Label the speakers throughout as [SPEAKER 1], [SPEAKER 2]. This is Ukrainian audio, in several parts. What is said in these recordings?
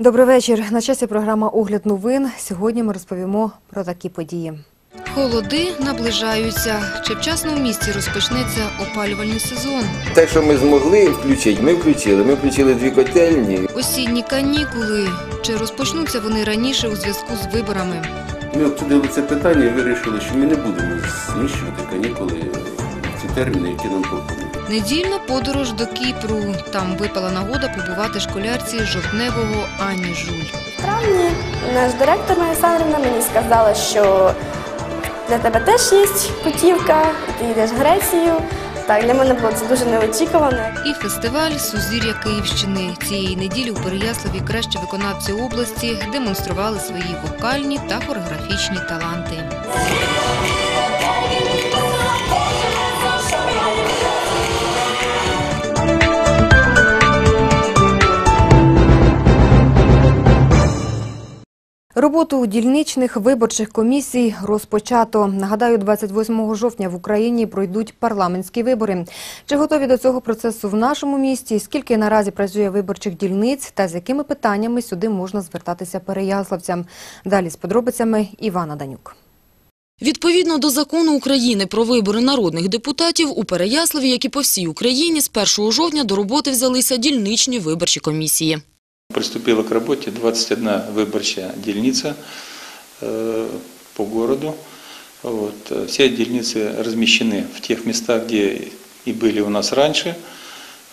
[SPEAKER 1] Добрий вечір. На часі програма Огляд новин. Сьогодні ми розповімо про такі події.
[SPEAKER 2] Холоди наближаються. Чи вчасно в місті розпочнеться опалювальний сезон?
[SPEAKER 3] Те, що ми змогли включити, ми включили. Ми включили дві котельні.
[SPEAKER 2] Осінні канікули. Чи розпочнуться вони раніше у зв'язку з виборами?
[SPEAKER 4] Ми обсудили це питання і вирішили, що ми не будемо зміщувати канікули в ці терміни, які нам пропонують.
[SPEAKER 2] Недільна подорож до Кіпру. Там випала нагода побувати школярці жовтневого Ані Жуль.
[SPEAKER 5] В травні наш директор Олександрівна мені сказала, що для тебе теж є путівка, ти йдеш в Грецію. Так, для мене було це дуже неочікувано.
[SPEAKER 2] І фестиваль Сузір'я Київщини. Цієї неділі у Переяславі кращі виконавці області демонстрували свої вокальні та хореографічні таланти.
[SPEAKER 1] Роботу дільничних виборчих комісій розпочато. Нагадаю, 28 жовтня в Україні пройдуть парламентські вибори. Чи готові до цього процесу в нашому місті? Скільки наразі працює виборчих дільниць та з якими питаннями сюди можна звертатися переяславцям? Далі з подробицями Івана Данюк.
[SPEAKER 6] Відповідно до закону України про вибори народних депутатів у Переяславі, як і по всій Україні, з 1 жовтня до роботи взялися дільничні виборчі комісії.
[SPEAKER 7] Приступила к работе 21 выборчая дельница э, по городу. Вот. Все дельницы размещены в тех местах, где и были у нас раньше.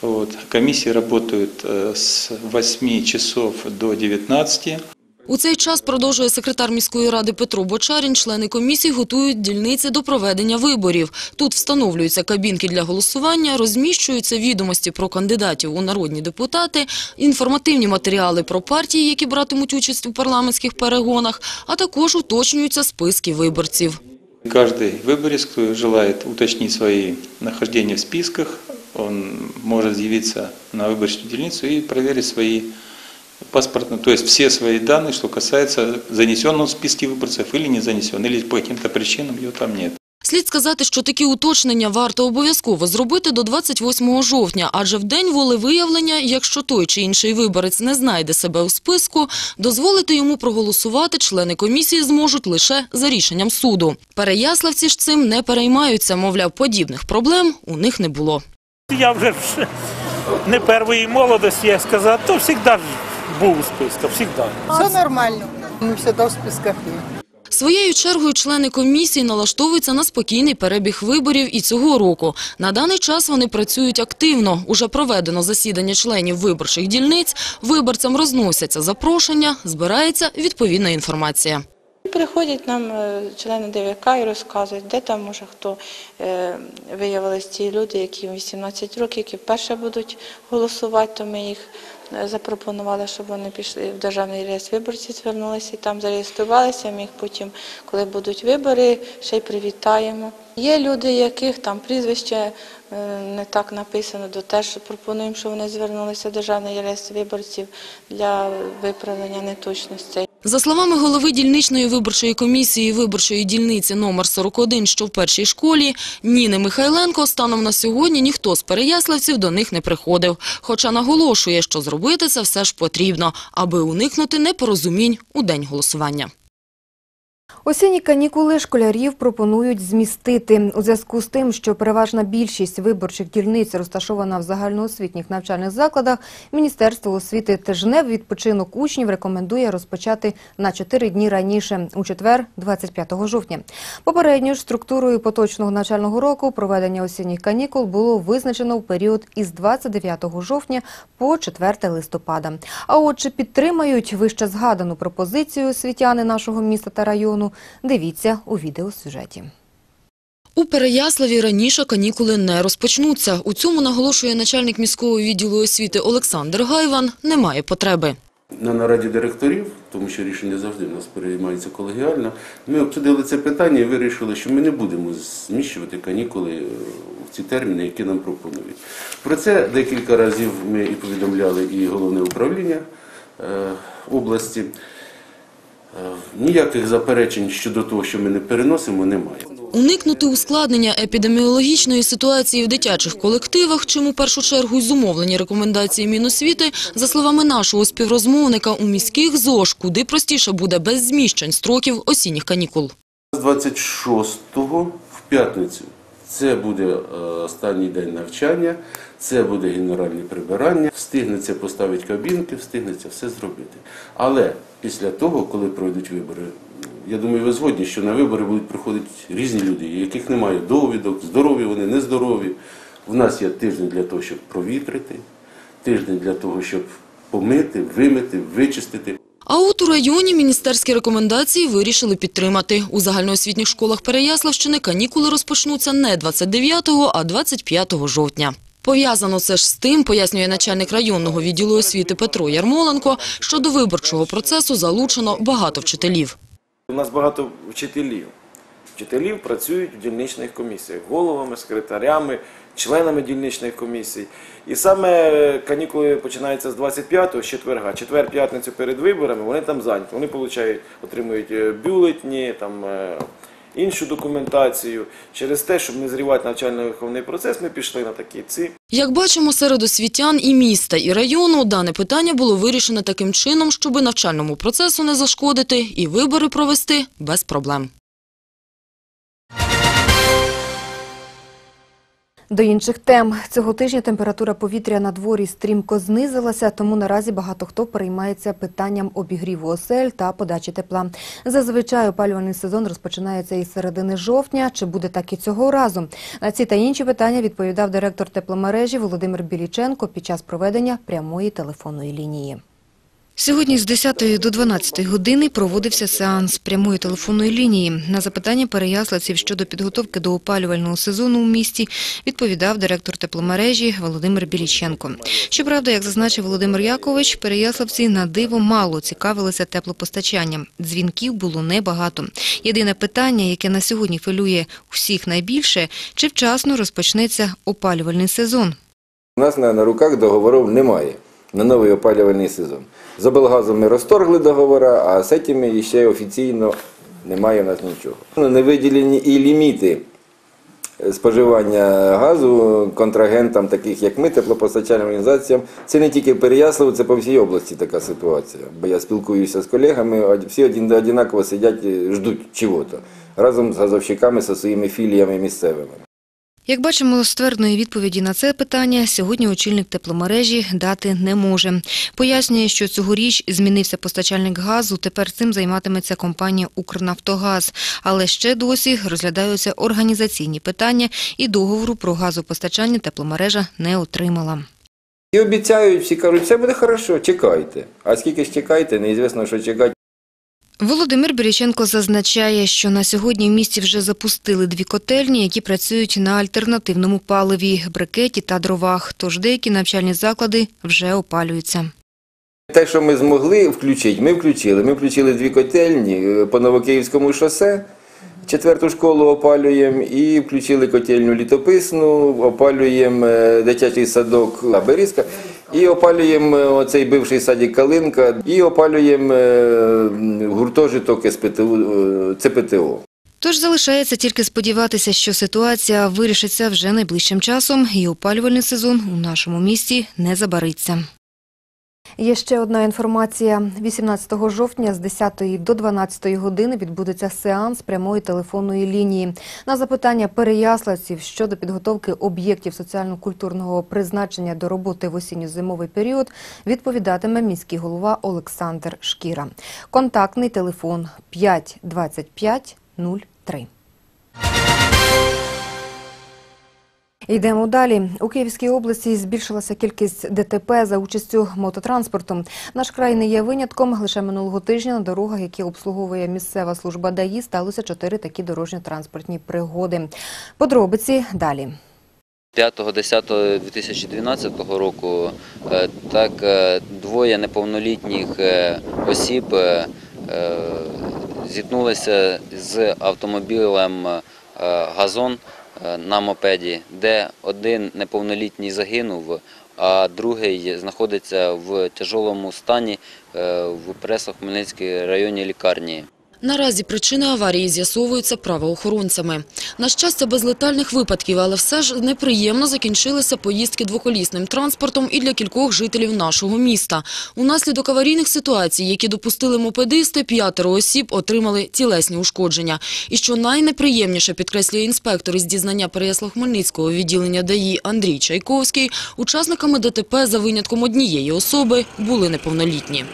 [SPEAKER 7] Вот. Комиссии работают э, с 8 часов до 19.
[SPEAKER 6] У цей час, продовжує секретар міської ради Петро Бочарін, члени комісії готують дільниці до проведення виборів. Тут встановлюються кабінки для голосування, розміщуються відомості про кандидатів у народні депутати, інформативні матеріали про партії, які братимуть участь у парламентських перегонах, а також уточнюються списки виборців.
[SPEAKER 7] Каждый выборец, кто желает уточнить свои нахождения в списках, он может явиться на выборочную дельницу и проверить свои паспортные, то есть все свои данные, что касается занесенного в списке выборцев или не занесен, или по каким-то причинам его там нет.
[SPEAKER 6] Слід сказати, що такі уточнення варто обов'язково зробити до 28 жовтня, адже в день волевиявлення, якщо той чи інший виборець не знайде себе у списку, дозволити йому проголосувати члени комісії зможуть лише за рішенням суду. Переяславці ж цим не переймаються, мовляв, подібних проблем у них не було.
[SPEAKER 8] Я вже ж не першої молодості, як сказати, то завжди ж був у списках, завжди.
[SPEAKER 9] Все нормально. ми завжди в списках є.
[SPEAKER 6] Своєю чергою члени комісії налаштовуються на спокійний перебіг виборів і цього року. На даний час вони працюють активно. Уже проведено засідання членів виборчих дільниць, виборцям розносяться запрошення, збирається відповідна інформація.
[SPEAKER 10] Приходять нам е, члени ДВК і розказують, де там може хто е, виявились ті люди, які 18 років, які вперше будуть голосувати, то ми їх е, запропонували, щоб вони пішли в державний реєстр виборців, звернулися і там зареєструвалися. Ми їх потім, коли будуть вибори, ще й привітаємо. Є люди, яких там прізвище не так написано, то теж пропонуємо, щоб вони звернулися в державний реєстр виборців для виправлення неточностей.
[SPEAKER 6] За словами голови дільничної виборчої комісії виборчої дільниці номер 41, що в першій школі, Ніни Михайленко, станом на сьогодні ніхто з переяславців до них не приходив. Хоча наголошує, що зробити це все ж потрібно, аби уникнути непорозумінь у день голосування.
[SPEAKER 1] Осінні канікули школярів пропонують змістити. У зв'язку з тим, що переважна більшість виборчих дільниць розташована в загальноосвітніх навчальних закладах, Міністерство освіти Тижнев відпочинок учнів рекомендує розпочати на 4 дні раніше, у четвер, 25 жовтня. Попередньою ж структурою поточного навчального року проведення осінніх канікул було визначено в період із 29 жовтня по 4 листопада. А от чи підтримають вище згадану пропозицію освітяни нашого міста та району, дивіться у відеосюжеті.
[SPEAKER 6] У Переяславі раніше канікули не розпочнуться. У цьому, наголошує начальник міського відділу освіти Олександр Гайван, немає потреби.
[SPEAKER 4] На нараді директорів, тому що рішення завжди в нас приймається колегіально, ми обсудили це питання і вирішили, що ми не будемо зміщувати канікули е, в ці терміни, які нам пропонують. Про це декілька разів ми і повідомляли і головне управління е, області. Е, Ніяких заперечень щодо того, що ми не переносимо, немає.
[SPEAKER 6] Уникнути ускладнення епідеміологічної ситуації в дитячих колективах, чим у першу чергу й зумовлені рекомендації Міносвіти, за словами нашого співрозмовника, у міських ЗОЖ куди простіше буде без зміщень строків осінніх канікул.
[SPEAKER 4] З 26-го в п'ятницю це буде е, останній день навчання, це буде генеральне прибирання, встигнеться поставити кабінки, встигнеться все зробити. Але після того, коли пройдуть вибори, я думаю, ви згодні, що на вибори будуть приходити різні люди, яких немає довідок, здорові вони, нездорові. В нас є тиждень для того, щоб провітрити, тиждень для того, щоб помити, вимити, вичистити.
[SPEAKER 6] А от у районі міністерські рекомендації вирішили підтримати. У загальноосвітніх школах Переяславщини канікули розпочнуться не 29, а 25 жовтня. Пов'язано це ж з тим, пояснює начальник районного відділу освіти Петро Ярмоленко, що до виборчого процесу залучено багато вчителів.
[SPEAKER 11] У нас багато вчителів. Вчителів працюють в дільничних комісіях, головами, секретарями, членами дільничних комісій. І саме канікули починаються з 25-го, з четверга. Четвер, п'ятницю перед виборами вони там зайняті. Вони получають, отримують е, бюлетні, там, е, іншу документацію. Через те, щоб не зрівати навчально-виховний процес, ми пішли на такі ці.
[SPEAKER 6] Як бачимо, серед освітян і міста, і району дане питання було вирішено таким чином, щоби навчальному процесу не зашкодити і вибори провести без проблем.
[SPEAKER 1] До інших тем цього тижня температура повітря на дворі стрімко знизилася, тому наразі багато хто переймається питанням обігріву осель та подачі тепла. Зазвичай опалювальний сезон розпочинається із середини жовтня. Чи буде так і цього разу? На ці та інші питання відповідав директор тепломережі Володимир Біліченко під час проведення прямої телефонної лінії.
[SPEAKER 2] Сьогодні з 10 до 12 години проводився сеанс прямої телефонної лінії. На запитання переяславців щодо підготовки до опалювального сезону у місті відповідав директор тепломережі Володимир Біліченко. Щоправда, як зазначив Володимир Якович, переяславці на диво мало цікавилися теплопостачанням. Дзвінків було небагато. Єдине питання, яке на сьогодні хвилює всіх найбільше, чи вчасно розпочнеться опалювальний сезон.
[SPEAKER 3] У нас на, на руках договорів немає на новий опалювальний сезон. З облгазом ми розторгли договори, а з цими ще офіційно немає у нас нічого. Не виділені і ліміти споживання газу контрагентам, таких як ми, теплопостачальним організаціям. Це не тільки в Переяславу, це по всій області така ситуація. Бо я спілкуюся з колегами, всі один- однаково сидять, ждуть чого-то разом з газовщиками, зі своїми філіями місцевими.
[SPEAKER 2] Як бачимо, ствердної відповіді на це питання сьогодні очільник тепломережі дати не може. Пояснює, що цьогоріч змінився постачальник газу, тепер цим займатиметься компанія «Укрнафтогаз». Але ще досі розглядаються організаційні питання і договору про газопостачання тепломережа не отримала.
[SPEAKER 3] І обіцяють, всі кажуть, все буде хорошо, чекайте. А скільки ж чекайте, неізвісно, що чекати.
[SPEAKER 2] Володимир Біріченко зазначає, що на сьогодні в місті вже запустили дві котельні, які працюють на альтернативному паливі – брикеті та дровах, тож деякі навчальні заклади вже опалюються.
[SPEAKER 3] Те, що ми змогли включити, ми включили. Ми включили дві котельні е, по Новокиївському шосе, четверту школу опалюємо і включили котельню літописну, опалюємо е, дитячий садок Берізка, і опалюємо е, оцей бивший садик Калинка, і опалюємо е, гуртожиток е, ЦПТО.
[SPEAKER 2] Тож залишається тільки сподіватися, що ситуація вирішиться вже найближчим часом і опалювальний сезон у нашому місті не забариться.
[SPEAKER 1] Є ще одна інформація. 18 жовтня з 10 до 12 години відбудеться сеанс прямої телефонної лінії. На запитання переяславців щодо підготовки об'єктів соціально-культурного призначення до роботи в осінньо-зимовий період відповідатиме міський голова Олександр Шкіра. Контактний телефон 5 25 03. Йдемо далі. У Київській області збільшилася кількість ДТП за участю мототранспорту. Наш край не є винятком. Лише минулого тижня на дорогах, які обслуговує місцева служба ДАІ, сталося чотири такі дорожньо-транспортні пригоди. Подробиці далі.
[SPEAKER 12] 5.10.2012 року е, так е, двоє неповнолітніх е, осіб зіткнулися з автомобілем газон на мопеді, де один неповнолітній загинув, а другий знаходиться в тяжолому стані е, в Пресло-Хмельницькій районній лікарні.
[SPEAKER 6] Наразі причини аварії з'ясовуються правоохоронцями. На щастя, без летальних випадків, але все ж неприємно закінчилися поїздки двоколісним транспортом і для кількох жителів нашого міста. Унаслідок аварійних ситуацій, які допустили мопедисти, п'ятеро осіб отримали тілесні ушкодження. І що найнеприємніше, підкреслює інспектор із дізнання Переяслав-Хмельницького відділення ДАІ Андрій Чайковський, учасниками ДТП за винятком однієї особи були неповнолітні.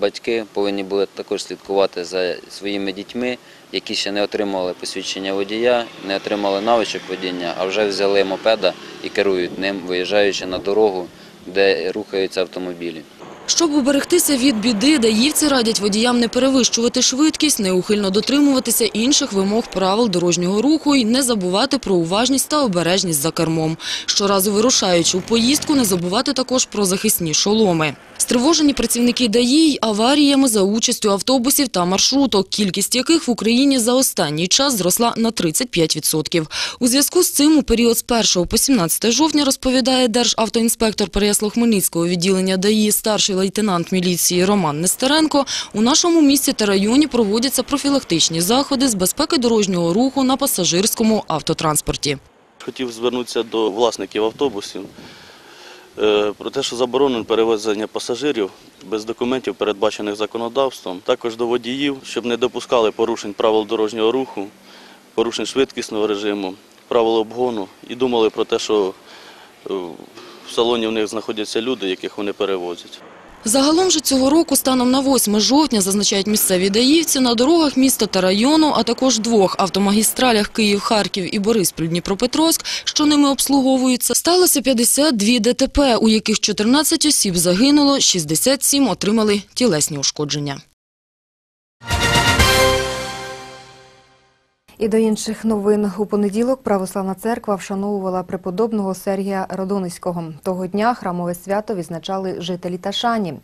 [SPEAKER 12] Батьки повинні були також слідкувати за своїми дітьми, які ще не отримали посвідчення водія, не отримали навичок водіння, а вже взяли мопеда і керують ним, виїжджаючи на дорогу, де рухаються автомобілі.
[SPEAKER 6] Щоб уберегтися від біди, даївці радять водіям не перевищувати швидкість, неухильно дотримуватися інших вимог правил дорожнього руху і не забувати про уважність та обережність за кермом. Щоразу вирушаючи у поїздку, не забувати також про захисні шоломи. Стривожені працівники ДАІ аваріями за участю автобусів та маршруток, кількість яких в Україні за останній час зросла на 35%. У зв'язку з цим у період з 1 по 17 жовтня, розповідає державтоінспектор Переяслав-Хмельницького відділення ДАІ старший лейтенант міліції Роман Нестеренко, у нашому місті та районі проводяться профілактичні заходи з безпеки дорожнього руху на пасажирському автотранспорті.
[SPEAKER 13] Хотів звернутися до власників автобусів е, про те, що заборонено перевезення пасажирів без документів, передбачених законодавством. Також до водіїв, щоб не допускали порушень правил дорожнього руху, порушень швидкісного режиму, правил обгону і думали про те, що е, в салоні в них знаходяться люди, яких вони перевозять.
[SPEAKER 6] Загалом же цього року, станом на 8 жовтня, зазначають місцеві даївці, на дорогах міста та району, а також двох автомагістралях Київ-Харків і Бориспіль-Дніпропетровськ, що ними обслуговуються, сталося 52 ДТП, у яких 14 осіб загинуло, 67 отримали тілесні ушкодження.
[SPEAKER 14] І до інших новин у понеділок Православна церква вшановувала преподобного Сергія Родониського. Того дня храмове свято відзначали жителі Ташані.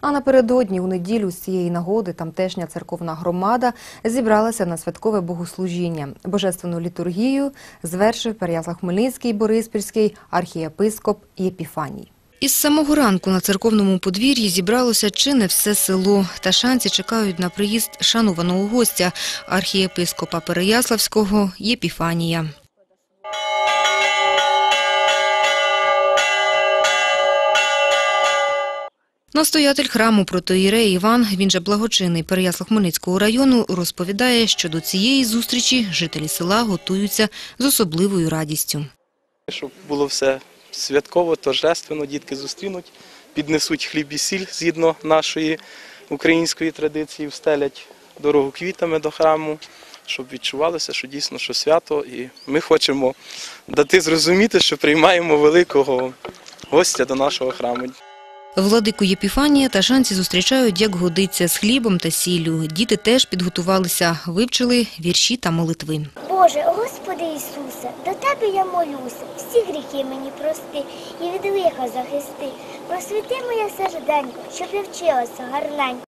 [SPEAKER 14] А напередодні у неділю з цієї нагоди тамтешня церковна громада зібралася на святкове богослужіння. Божественну літургію звершив Переяслав-Хмельницький Бориспільський архієпископ Єпіфаній.
[SPEAKER 1] Із самого ранку на церковному подвір'ї зібралося чи не все село. Ташанці чекають на приїзд шанованого гостя – архієпископа Переяславського Єпіфанія. Настоятель храму протоїрей Іван, він же благочинний Переяслав-Хмельницького району, розповідає, що до цієї зустрічі жителі села готуються з особливою радістю.
[SPEAKER 15] Щоб було все святково, торжественно, дітки зустрінуть, піднесуть хліб і сіль згідно нашої української традиції, встелять дорогу квітами до храму, щоб відчувалося, що дійсно що свято. І ми хочемо дати зрозуміти, що приймаємо великого гостя до нашого храму.
[SPEAKER 1] Владику Єпіфанія ташанці зустрічають, як годиться, з хлібом та сіллю. Діти теж підготувалися, вивчили вірші та молитви.
[SPEAKER 16] Боже, Господи Ісусе, до Тебе я молюся, всі гріхи мені прости і від лиха захисти. Просвіти моє серденько, щоб я вчилася гарненько.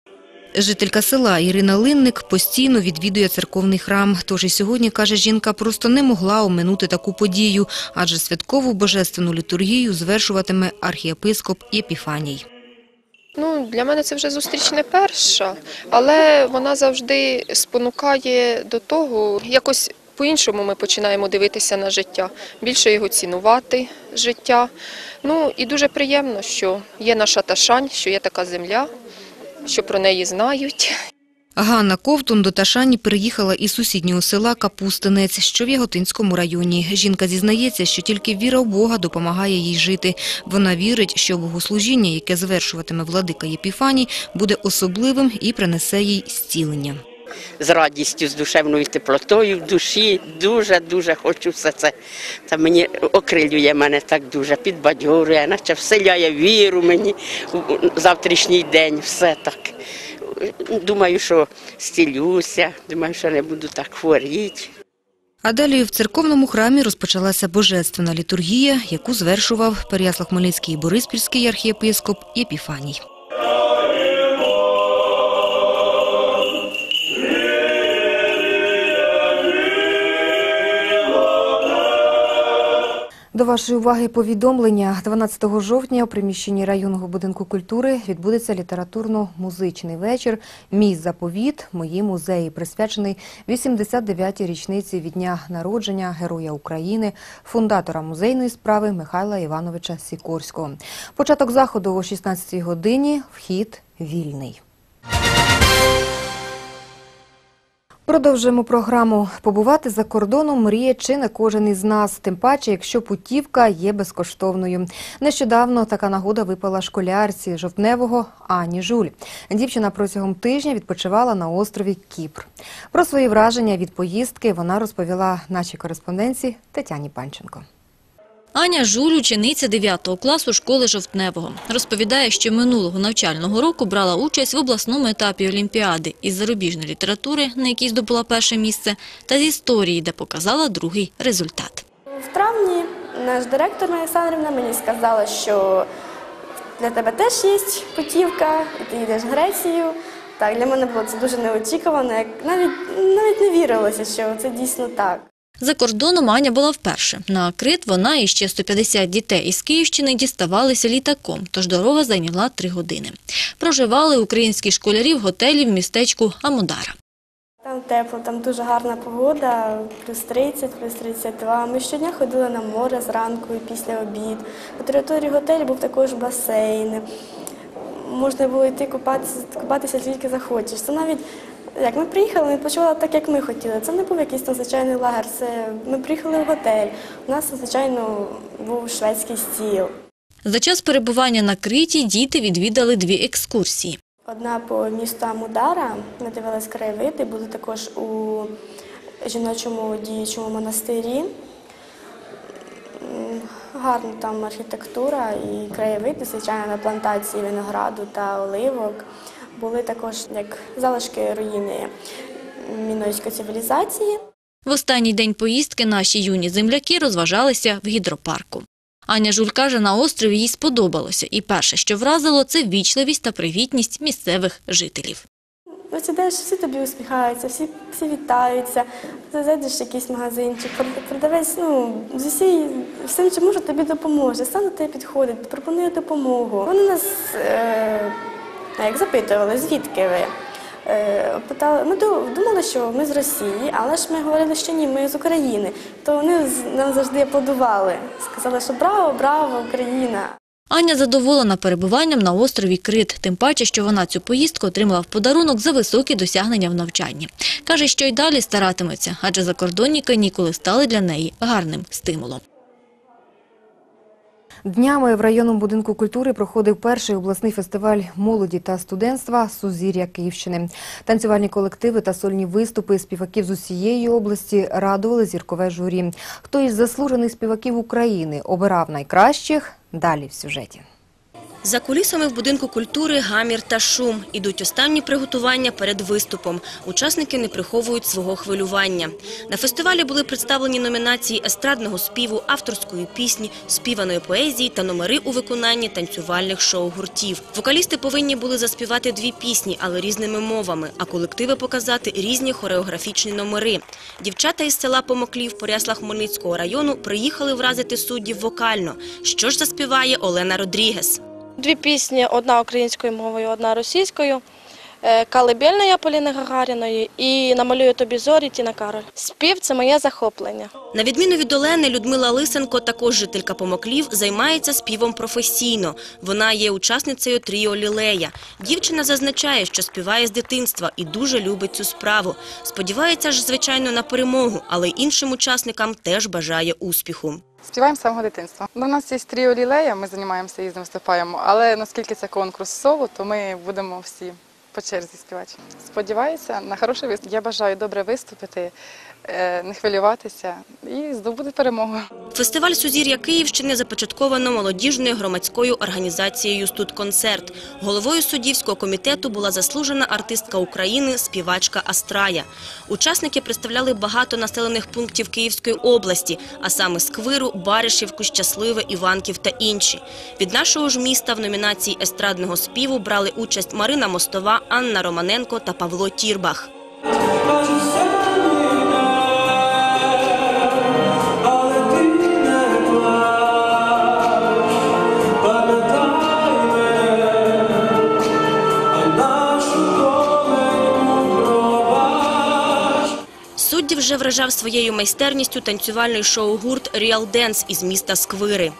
[SPEAKER 1] Жителька села Ірина Линник постійно відвідує церковний храм. Тож і сьогодні, каже жінка, просто не могла оминути таку подію, адже святкову божественну літургію звершуватиме архієпископ Єпіфаній.
[SPEAKER 17] Ну, для мене це вже зустріч не перша, але вона завжди спонукає до того, якось по-іншому ми починаємо дивитися на життя, більше його цінувати, життя. Ну і дуже приємно, що є наша Ташань, що є така земля, що про неї знають.
[SPEAKER 1] Ганна Ковтун до Ташані переїхала із сусіднього села Капустинець, що в Яготинському районі. Жінка зізнається, що тільки віра в Бога допомагає їй жити. Вона вірить, що богослужіння, яке звершуватиме владика Єпіфаній, буде особливим і принесе їй зцілення.
[SPEAKER 18] З радістю, з душевною теплотою в душі. Дуже дуже хочу все це. Та мені окрилює мене так дуже, підбадьорює, наче вселяє віру мені у завтрашній день. Все так. Думаю, що зцілюся, думаю, що не буду так хворіти.
[SPEAKER 1] А далі в церковному храмі розпочалася божественна літургія, яку звершував Переяслав-Хмельницький і Бориспільський архієпископ Єпіфаній. До вашої уваги повідомлення. 12 жовтня у приміщенні районного будинку культури відбудеться літературно-музичний вечір «Мій заповіт. Мої музеї», присвячений 89-й річниці від дня народження Героя України, фундатора музейної справи Михайла Івановича Сікорського. Початок заходу о 16-й годині. Вхід вільний. Продовжуємо програму. Побувати за кордоном мріє чи не кожен із нас, тим паче, якщо путівка є безкоштовною. Нещодавно така нагода випала школярці жовтневого Ані Жуль. Дівчина протягом тижня відпочивала на острові Кіпр. Про свої враження від поїздки вона розповіла нашій кореспонденції Тетяні Панченко.
[SPEAKER 19] Аня Жуль, учениця 9 класу школи Жовтневого. Розповідає, що минулого навчального року брала участь в обласному етапі Олімпіади із зарубіжної літератури, на якій здобула перше місце, та з історії, де показала другий результат.
[SPEAKER 5] В травні наш директор Олександрівна мені сказала, що для тебе теж є путівка, і ти їдеш в Грецію. Так, для мене було це дуже неочікувано, як навіть, навіть не вірилося, що це дійсно так.
[SPEAKER 19] За кордоном Аня була вперше. На Крит вона і ще 150 дітей із Київщини діставалися літаком, тож дорога зайняла три години. Проживали українські школярі в готелі в містечку Амудара.
[SPEAKER 5] Там тепло, там дуже гарна погода, плюс 30, плюс 32. Ми щодня ходили на море зранку і після обід. На території готелю був також басейн. Можна було йти купатися, купатися скільки захочеш. Це навіть як ми приїхали, ми відпочивали так, як ми хотіли. Це не був якийсь там звичайний лагер. Це ми приїхали в готель. У нас звичайно був шведський стіл.
[SPEAKER 19] За час перебування на Криті діти відвідали дві екскурсії.
[SPEAKER 5] Одна по місту Амудара, ми дивились краєвиди, були також у жіночому діючому монастирі. Гарна там архітектура і краєвиди, звичайно, на плантації винограду та оливок. Були також як залишки руїни мінойської цивілізації.
[SPEAKER 19] В останній день поїздки наші юні земляки розважалися в гідропарку. Аня Жуль каже, на острові їй сподобалося, і перше, що вразило, це вічливість та привітність місцевих жителів.
[SPEAKER 5] Ось ідеш, всі тобі усміхаються, всі, всі вітаються. Зайдеш в якийсь магазинчик, продавець ну, з усі, всім, чим може, тобі допоможе. Сам до тебе підходить, пропонує допомогу. Вони нас е, як запитували, звідки ви. Е, питали, ми думали, що ми з Росії, але ж ми говорили, що ні, ми з України. То вони нам завжди аплодували. Сказали, що браво, браво, Україна.
[SPEAKER 19] Аня задоволена перебуванням на острові Крит, тим паче, що вона цю поїздку отримала в подарунок за високі досягнення в навчанні. Каже, що й далі старатиметься, адже закордонні канікули стали для неї гарним стимулом.
[SPEAKER 1] Днями в районному будинку культури проходив перший обласний фестиваль молоді та студентства Сузір'я Київщини. Танцювальні колективи та сольні виступи співаків з усієї області радували зіркове журі. Хто із заслужених співаків України обирав найкращих? Далі в сюжеті.
[SPEAKER 20] За кулісами в будинку культури гамір та шум. Ідуть останні приготування перед виступом. Учасники не приховують свого хвилювання. На фестивалі були представлені номінації естрадного співу, авторської пісні, співаної поезії та номери у виконанні танцювальних шоу-гуртів. Вокалісти повинні були заспівати дві пісні, але різними мовами, а колективи показати різні хореографічні номери. Дівчата із села Помоклів Порясла Хмельницького району приїхали вразити суддів вокально. Що ж заспіває Олена Родрігес?
[SPEAKER 21] Дві пісні, одна українською мовою, одна російською. Е, Калибельна Поліни Гагаріної і намалюю тобі зорі Тіна Кароль. Спів це моє захоплення.
[SPEAKER 20] На відміну від Олени, Людмила Лисенко, також жителька Помоклів, займається співом професійно. Вона є учасницею тріо Лілея. Дівчина зазначає, що співає з дитинства і дуже любить цю справу. Сподівається ж, звичайно, на перемогу, але іншим учасникам теж бажає успіху.
[SPEAKER 22] Співаємо з самого дитинства. До нас є тріо лілея, ми займаємося їздимо, виступаємо. Але наскільки це конкурс соло, то ми будемо всі по черзі співати. Сподіваюся на хороший виступ. Я бажаю добре виступити, не хвилюватися і здобути перемогу.
[SPEAKER 20] Фестиваль Сузір'я Київщини започатковано молодіжною громадською організацією «Студконцерт». Головою суддівського комітету була заслужена артистка України, співачка Астрая. Учасники представляли багато населених пунктів Київської області, а саме Сквиру, Баришівку, Щасливе, Іванків та інші. Від нашого ж міста в номінації естрадного співу брали участь Марина Мостова, Анна Романенко та Павло Тірбах. Вже вражав своєю майстерністю танцювальний шоу-гурт Ріал Денс із міста Сквири.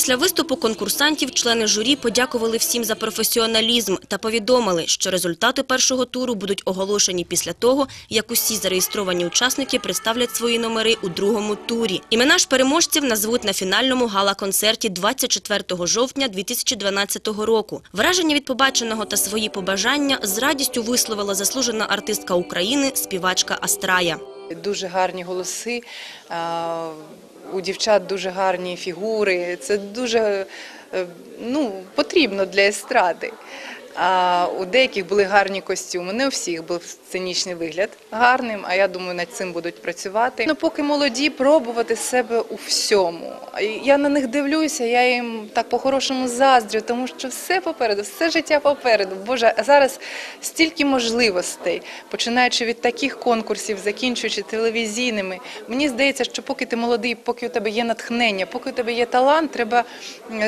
[SPEAKER 20] Після виступу конкурсантів члени журі подякували всім за професіоналізм та повідомили, що результати першого туру будуть оголошені після того, як усі зареєстровані учасники представлять свої номери у другому турі. Імена ж переможців назвуть на фінальному гала-концерті 24 жовтня 2012 року. Враження від побаченого та свої побажання з радістю висловила заслужена артистка України, співачка Астрая.
[SPEAKER 23] Дуже гарні голоси, у дівчат дуже гарні фігури. Це дуже е, ну, потрібно для естради. А у деяких були гарні костюми. Не у всіх був сценічний вигляд гарним, а я думаю, над цим будуть працювати. Ну, поки молоді, пробувати себе у всьому. Я на них дивлюся, я їм так по-хорошому заздрю, тому що все попереду, все життя попереду. Боже, зараз стільки можливостей, починаючи від таких конкурсів, закінчуючи телевізійними. Мені здається, що поки ти молодий, поки у тебе є натхнення, поки у тебе є талант, треба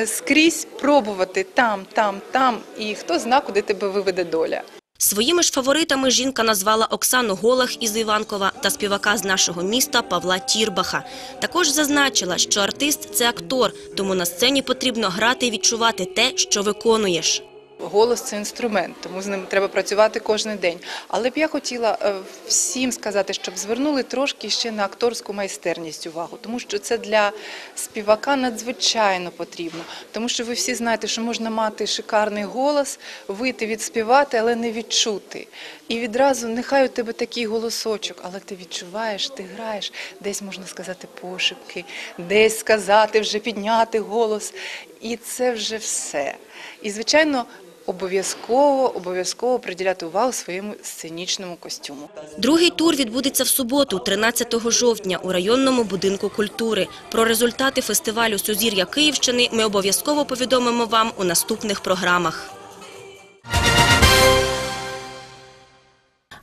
[SPEAKER 23] скрізь пробувати там, там, там. І хто зна, куди тебе виведе доля.
[SPEAKER 20] Своїми ж фаворитами жінка назвала Оксану Голах із Іванкова та співака з нашого міста Павла Тірбаха. Також зазначила, що артист – це актор, тому на сцені потрібно грати і відчувати те, що виконуєш.
[SPEAKER 23] Голос це інструмент, тому з ним треба працювати кожен день. Але б я хотіла е, всім сказати, щоб звернули трошки ще на акторську майстерність увагу, тому що це для співака надзвичайно потрібно. Тому що ви всі знаєте, що можна мати шикарний голос, вийти відспівати, але не відчути. І відразу нехай у тебе такий голосочок, але ти відчуваєш, ти граєш, десь можна сказати пошепки, десь сказати, вже підняти голос. І це вже все. І, звичайно, обов'язково обов'язково приділяти увагу своєму сценічному костюму.
[SPEAKER 20] Другий тур відбудеться в суботу, 13 жовтня, у районному будинку культури. Про результати фестивалю «Сузір'я Київщини» ми обов'язково повідомимо вам у наступних програмах.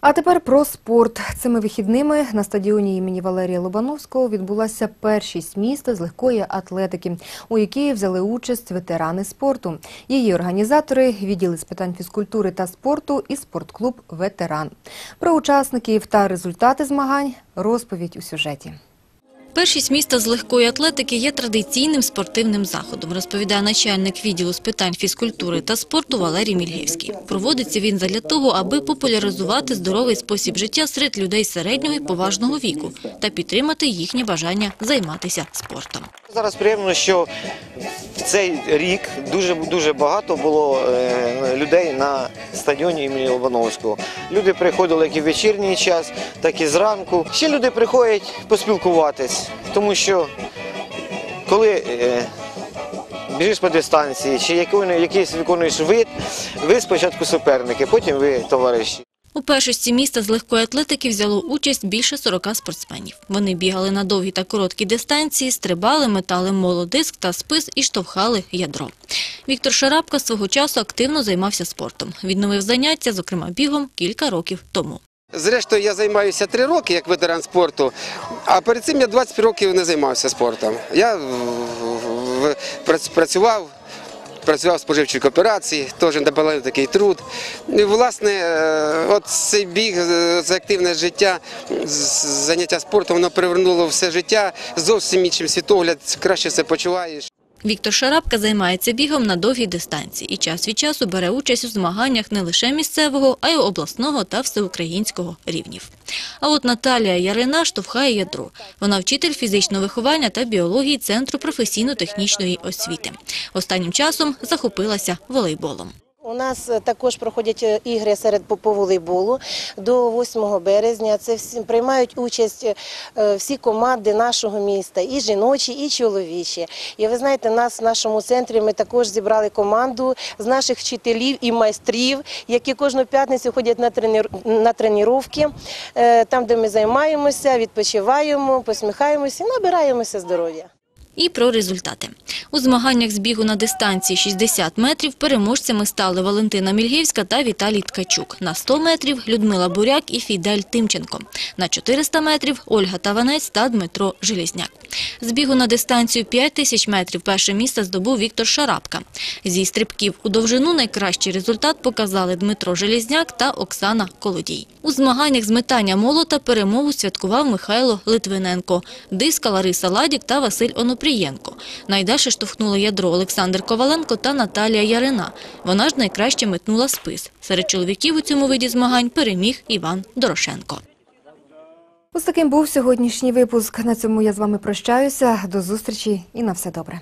[SPEAKER 1] А тепер про спорт. Цими вихідними на стадіоні імені Валерія Лобановського відбулася першість міста з легкої атлетики, у якій взяли участь ветерани спорту. Її організатори відділи з питань фізкультури та спорту і спортклуб Ветеран. Про учасників та результати змагань розповідь у сюжеті.
[SPEAKER 19] Першість міста з легкої атлетики є традиційним спортивним заходом, розповідає начальник відділу з питань фізкультури та спорту Валерій Мільгівський. Проводиться він задля того, аби популяризувати здоровий спосіб життя серед людей середнього і поважного віку та підтримати їхнє бажання займатися спортом.
[SPEAKER 24] Зараз приємно, що в цей рік дуже дуже багато було е, людей на стадіоні імені Лобановського. Люди приходили як і в вечірній час, так і зранку. Ще люди приходять поспілкуватись, тому що коли е, біжиш по дистанції, чи який- якийсь виконуєш вид, ви спочатку суперники, потім ви товариші.
[SPEAKER 19] У першості міста з легкої атлетики взяло участь більше 40 спортсменів. Вони бігали на довгі та короткі дистанції, стрибали, метали молодиск та спис і штовхали ядро. Віктор Шарапка свого часу активно займався спортом. Відновив заняття, зокрема бігом, кілька років тому.
[SPEAKER 25] Зрештою, я займаюся три роки як ветеран спорту, а перед цим я 20 років не займався спортом. Я працював. Працював в споживчій кооперації, теж непоганий такий труд. І, власне, е, от цей біг, е, це активне життя, заняття спортом, воно привернуло все життя, зовсім іншим світогляд, краще себе почуваєш.
[SPEAKER 19] Віктор Шарапка займається бігом на довгій дистанції і час від часу бере участь у змаганнях не лише місцевого, а й обласного та всеукраїнського рівнів. А от Наталія Ярина штовхає ядро. Вона вчитель фізичного виховання та біології Центру професійно-технічної освіти. Останнім часом захопилася волейболом.
[SPEAKER 26] У нас е, також проходять е, ігри серед по волейболу до 8 березня. Це всі приймають участь е, всі команди нашого міста, і жіночі, і чоловічі. І ви знаєте, нас в нашому центрі ми також зібрали команду з наших вчителів і майстрів, які кожну п'ятницю ходять на на тренування, там, де ми займаємося, відпочиваємо, посміхаємося набираємося здоров'я.
[SPEAKER 19] І про результати. У змаганнях з бігу на дистанції 60 метрів переможцями стали Валентина Мільгівська та Віталій Ткачук. На 100 метрів – Людмила Буряк і Фідель Тимченко. На 400 метрів – Ольга Таванець та Дмитро Желізняк. З бігу на дистанцію 5 тисяч метрів перше місце здобув Віктор Шарапка. Зі стрибків у довжину найкращий результат показали Дмитро Желізняк та Оксана Колодій. У змаганнях з метання молота перемогу святкував Михайло Литвиненко, диска Лариса Ладік та Василь Онопрієнко. Найдальше штовхнули ядро Олександр Коваленко та Наталія Ярина. Вона ж найкраще метнула спис. Серед чоловіків у цьому виді змагань переміг Іван Дорошенко.
[SPEAKER 1] Ось таким був сьогоднішній випуск. На цьому я з вами прощаюся. До зустрічі і на все добре.